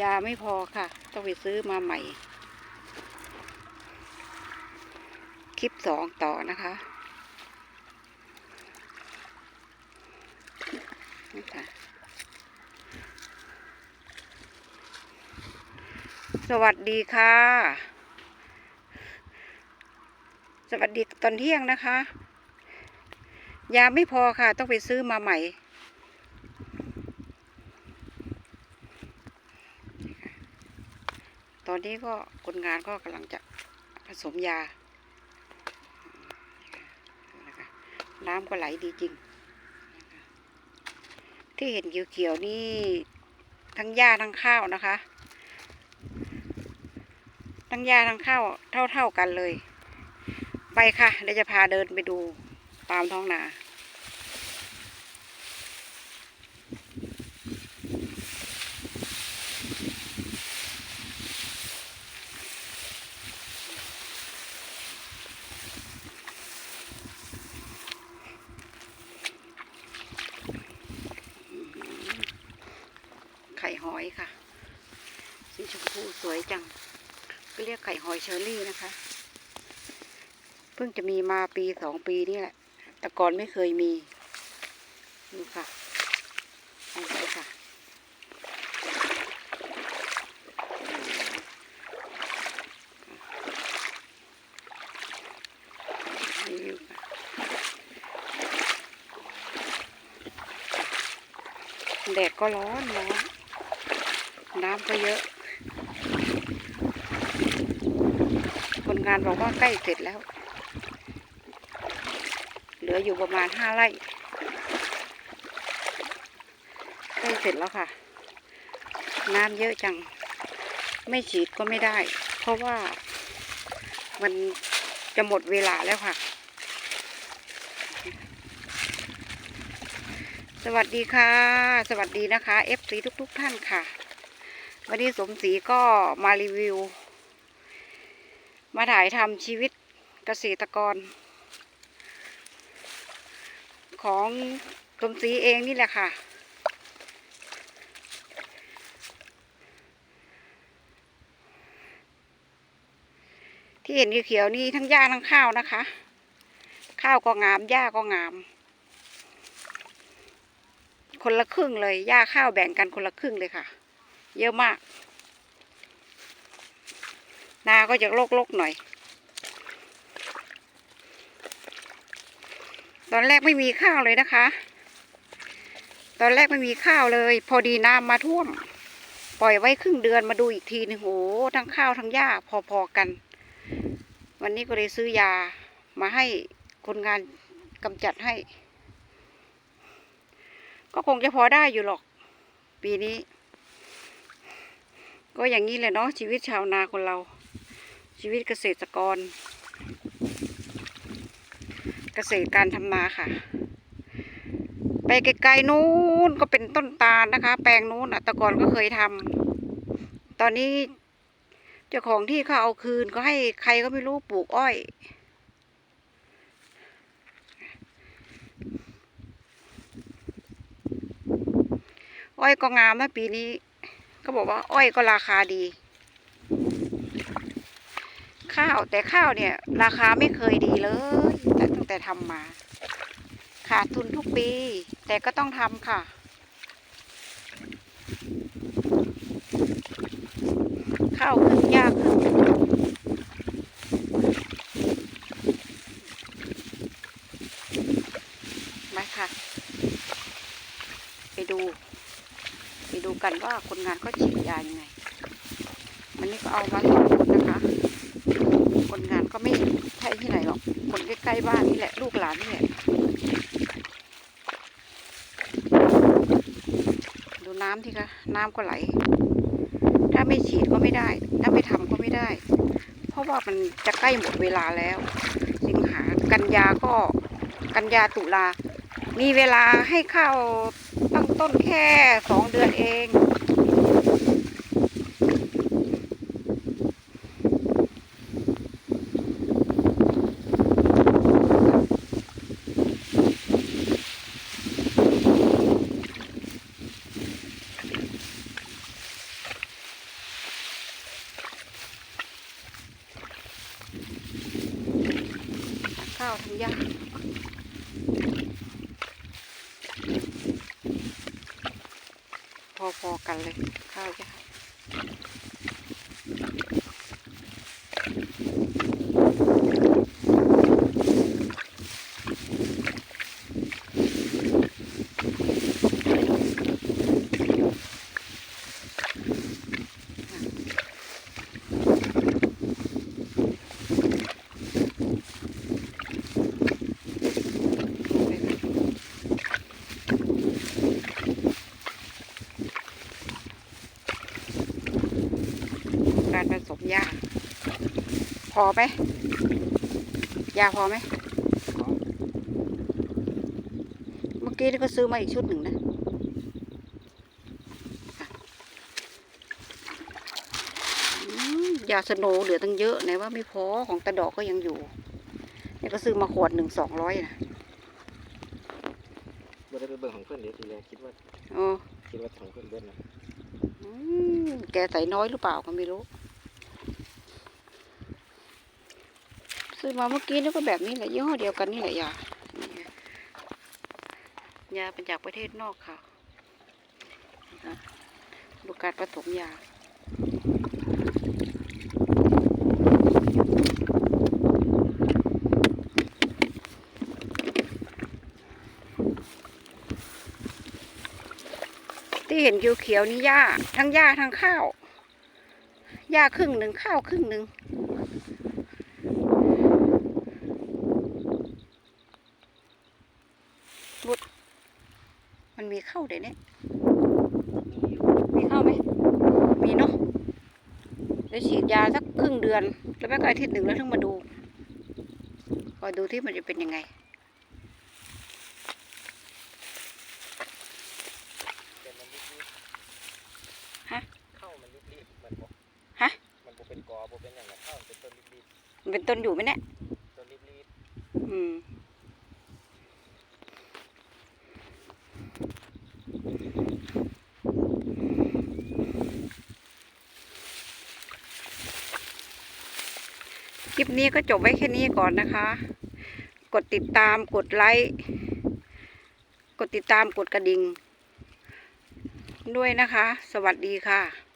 ยาไม่พอค่ะ ต้องไปซื้อมาใหม่ คลิปสองต่อนะคะนี่ค่ะสวัสดีค่ะ สวัสดีตอนเที่ยงนะคะ ยาไม่พอค่ะ ต้องไปซื้อมาใหม่ ตอนนี้ก็คนงานก็กำลังจะผสมยา น้ำก็ไหลดีจริง ที่เห็นเขียวๆนี่ทั้งหญ้าทั้งข้าวนะคะ ทั้งหญ้าทั้งข้าวเท่าๆกันเลย ไปค่ะเดี๋ยวจะพาเดินไปดูตามท้องนา ไข่หอยค่ะ สีชมพู สวยจัง ก็เรียกไข่หอยเชอรี่นะคะ เพิ่งจะมีมาปีสองปีนี่แหละ แต่ก่อนไม่เคยมี ดูค่ะเอาไปค่ะรีวิวค่ะแดดก็ร้อนร้อนน้ำก็เยอะ คนงานบอกว่าใกล้เสร็จแล้ว เหลืออยู่ประมาณห้าไร่ใกล้เสร็จแล้วค่ะ น้ำเยอะจัง ไม่ฉีดก็ไม่ได้ เพราะว่ามันจะหมดเวลาแล้วค่ะ สวัสดีค่ะ สวัสดีนะคะ FC ทุกๆท่านค่ะ วันนี้สมศรีก็มารีวิว มาถ่ายทำชีวิตเกษตรกร ของสมศรีเองนี่แหละค่ะ ที่เห็นเขียวๆนี่ทั้งหญ้าทั้งข้าวนะคะ ข้าวก็งามหญ้าก็งาม คนละครึ่งเลยหญ้าข้าวแบ่งกันคนละครึ่งเลยค่ะ เยอะมาก นาก็จะโลกๆหน่อย ตอนแรกไม่มีข้าวเลยนะคะ ตอนแรกไม่มีข้าวเลย พอดีน้ำมาท่วม ปล่อยไว้ครึ่งเดือนมาดูอีกทีนึงโหทั้งข้าวทั้งหญ้าพอๆกัน วันนี้ก็เลยซื้อยามาให้คนงานกำจัดให้ ก็คงจะพอได้อยู่หรอก ปีนี้ ก็อย่างนี้แหละเนาะชีวิตชาวนาคนเรา ชีวิตเกษตรกร เกษตรการทำนาค่ะ ไปไกลๆนู้นก็เป็นต้นตาลนะคะ แปลงนู้นอะต่ก่อนก็เคยทำตอนนี้เจ้าของที่เขาเอาคืนก็ให้ใครก็ไม่รู้ปลูกอ้อยอ้อยก็งามนะปีนี้ ขาบอกว่าอ้อยก็ราคาดี ข้าวแต่ข้าวเนี่ย ราคาไม่เคยดีเลยแต่ตั้งแต่ทำมา ขาดทุนทุกปี แต่ก็ต้องทำค่ะ ข้าวขึ้นยากขึ้นมาค่ะ ไปดู ไปดู กันว่าคนงานเขาฉีดยายังไงมันนี่ก็เอามาสองคนนะคะ คนงานก็ไม่ใช่ที่ไหนหรอก คนใกล้ๆบ้านนี่แหละ ลูกหลานนี่แหละ ดูน้ำที่คะ น้ำก็ไหล ถ้าไม่ฉีดก็ไม่ได้ ถ้าไม่ทำก็ไม่ได้ เพราะว่ามันจะใกล้หมดเวลาแล้ว สิงหากันยาก็ กันยาตุลา มีเวลาให้เข้า มต้นแค่สองเดือนเอง ข้าวทำยาง พอๆกันเลยข้าวจะาการ ผสมหญ้าพอไหมยาพอไหมเมื่อกี้นี่ก็ซื้อมาอีกชุดหนึ่งนะอืมยาสโนว์เหลือตั้งเยอะไหนว่าไม่พอของตะดอกก็ยังอยู่เนี่ยก็ซื้อมาขวดหนึ่งสองร้อยนะบ่ได้ไปเบิ่งของเพื่อนเดี๋ยวทีแรกคิดว่าโอ้คิดว่าของเพื่อนเบิ้ลนะอืมแกใส่น้อยหรือเปล่าก็ไม่รู้ ซื้อมาเมื่อกี้นี่ก็แบบนี้แหละยี่ห้อเดียวกันนี่แหละยายาเป็นจากประเทศนอกค่ะนะดูการผสมยาที่เห็นเขียวๆนี่หญ้าทั้งหญ้าทั้งข้าวหญ้าครึ่งหนึ่งข้าวครึ่งหนึ่งรุดมันมี เข้าเดี๋ยวนี้มีเข้าไหมมีเนาะเดี๋ยวฉีดยาสักครึ่งเดือน แล้วแม่ก็อาทิตย์หนึ่งแล้วถึงมาดูคอยดูที่มันจะเป็นยังไงแต่มันรีบฮะเข้ามันรีบๆมันบ่ฮะมันบ่เป็นกอบ่เป็นอย่างนั้นเข้ามันเป็นต้นรีบมันเป็นต้นอยู่ไหมเนี่ยๆต้นรีบอืม ค ลิปนี้ก็จบไว้แค่นี้ก่อนนะคะ กดติดตามกดไลค์ กดติดตามกดกระดิ่ง ด้วยนะคะ สวัสดีค่ะ